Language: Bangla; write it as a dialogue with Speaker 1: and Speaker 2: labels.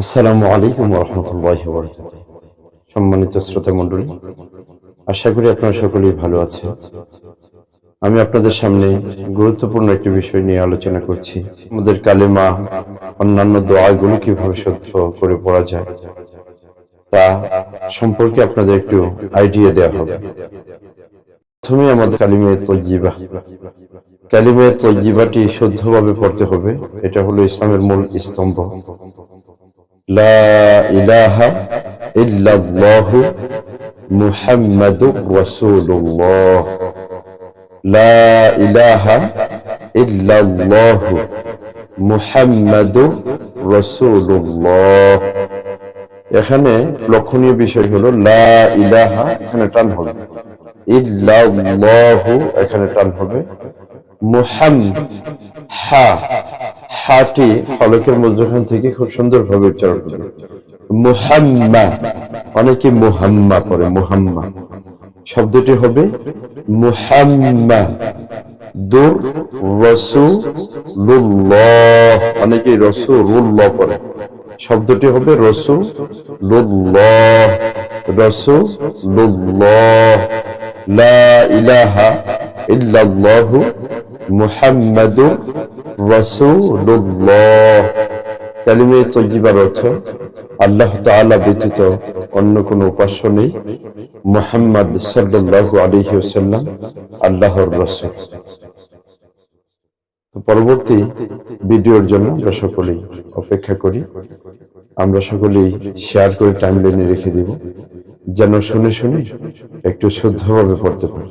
Speaker 1: আসসালামু আলাইকুম রহমতুল্লাহ সম্মানিত শ্রোতা মণ্ডলী আশা করি আপনারা সকলেই ভালো আছেন। আমি আপনাদের সামনে গুরুত্বপূর্ণ একটি বিষয় নিয়ে আলোচনা করছি। আমাদের কালেমা, অন্যান্য দোয়াগুলো কীভাবে সত্য করে পড়া যায়, তা সম্পর্কে আপনাদের একটু আইডিয়া দেওয়া হবে। প্রথমে আমাদের কালিমে তজিবা কালিমে তজিবাটি শুদ্ধভাবে পড়তে হবে। এটা হলো ইসলামের মূল স্তম্ভ। লা ইলাহা ইল্লাল্লাহু মুহাম্মাদুর রাসূলুল্লাহ। লা ইলাহা ইল্লাল্লাহু মুহাম্মাদুর রাসূলুল্লাহ। এখানে লক্ষণীয় বিষয় হলো লা ইলাহা এখানে টান হবে। ইল্লাল্লাহু এখানে টান হবে। মুহাম হা হাটি ফলকের মধ্যখান থেকে খুব সুন্দরভাবে উচ্চারণ করবে মুহাম্মা, অনেকে মুহাম্মা পরে মুহাম্মা। শব্দটি হবে মুহাম্মা, দুর রসুল্লাহ অনেকে রসুল্লাহ পরে শব্দটি হবে রসুল্লাহ রসুল্লাহ লা ইলাহা ইল্লাল্লাহু মুহাম্মাদুর রাসূলুল্লাহ। কালিমে অর্থ, আল্লাহ তাআলা ব্যতীত অন্য কোনো উপাস্য নেই। মুহাম্মদ ওয়াসাল্লাম, আল্লাহর রাসূল। পরবর্তী ভিডিওর জন্য আমরা সকলেই অপেক্ষা করি। আমরা সকলেই শেয়ার করে টাইমলাইনে রেখে দিব, যেন শুনে শুনে একটু শুদ্ধভাবে পড়তে পারি।